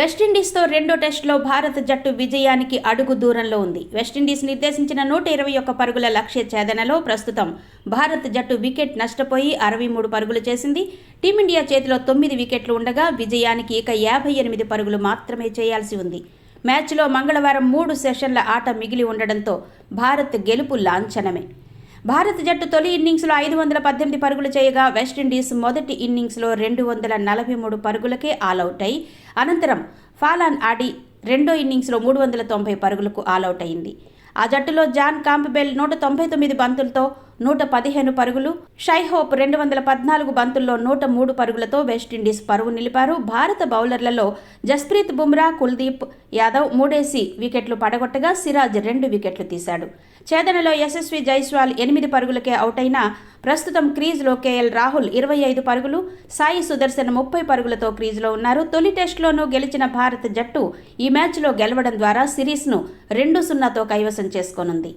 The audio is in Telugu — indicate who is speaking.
Speaker 1: వెస్టిండీస్తో రెండో టెస్టులో భారత జట్టు విజయానికి అడుగు దూరంలో ఉంది. వెస్టిండీస్ నిర్దేశించిన నూట ఇరవై ఒక్క పరుగుల లక్ష్య ఛేదనలో ప్రస్తుతం భారత జట్టు వికెట్ నష్టపోయి అరవై మూడు పరుగులు చేసింది. టీమిండియా చేతిలో తొమ్మిది వికెట్లు ఉండగా విజయానికి ఇక యాభై ఎనిమిది పరుగులు మాత్రమే చేయాల్సి ఉంది. మ్యాచ్లో మంగళవారం మూడు సెషన్ల ఆట మిగిలి ఉండడంతో భారత్ గెలుపు లాంఛనమే. భారత జట్టు తొలి ఇన్నింగ్స్లో ఐదు వందల పద్దెనిమిది పరుగులు చేయగా వెస్టిండీస్ మొదటి ఇన్నింగ్స్లో రెండు వందల నలభై మూడు పరుగులకే ఆలౌట్ అయి అనంతరం ఫాలాన్ ఆడి రెండో ఇన్నింగ్స్లో మూడు వందల తొంభై పరుగులకు ఆలౌట్ అయింది. ఆ జట్టులో జాన్ కాంప్బెల్ నూట తొంభై తొమ్మిది బంతులతో నూట పదిహేను పరుగులు షైహోప్ రెండు వందల పద్నాలుగు బంతుల్లో నూట మూడు పరుగులతో వెస్టిండీస్ పరువు నిలిపారు. భారత బౌలర్లలో జస్ప్రీత్ బుమ్రా కుల్దీప్ యాదవ్ మూడేసి వికెట్లు పడగొట్టగా సిరాజ్ రెండు వికెట్లు తీశాడు. ఛేదనలో యశస్వి జైస్వాల్ ఎనిమిది పరుగులకే అవుట్ అయినా ప్రస్తుతం క్రీజ్లో కేఎల్ రాహుల్ ఇరవై ఐదు పరుగులు సాయి సుదర్శన్ ముప్పై పరుగులతో క్రీజ్లో ఉన్నారు. తొలి టెస్టులోనూ గెలిచిన భారత జట్టు ఈ మ్యాచ్లో గెలవడం ద్వారా సిరీస్ను రెండు సున్నాతో కైవసం చేసుకోనుంది.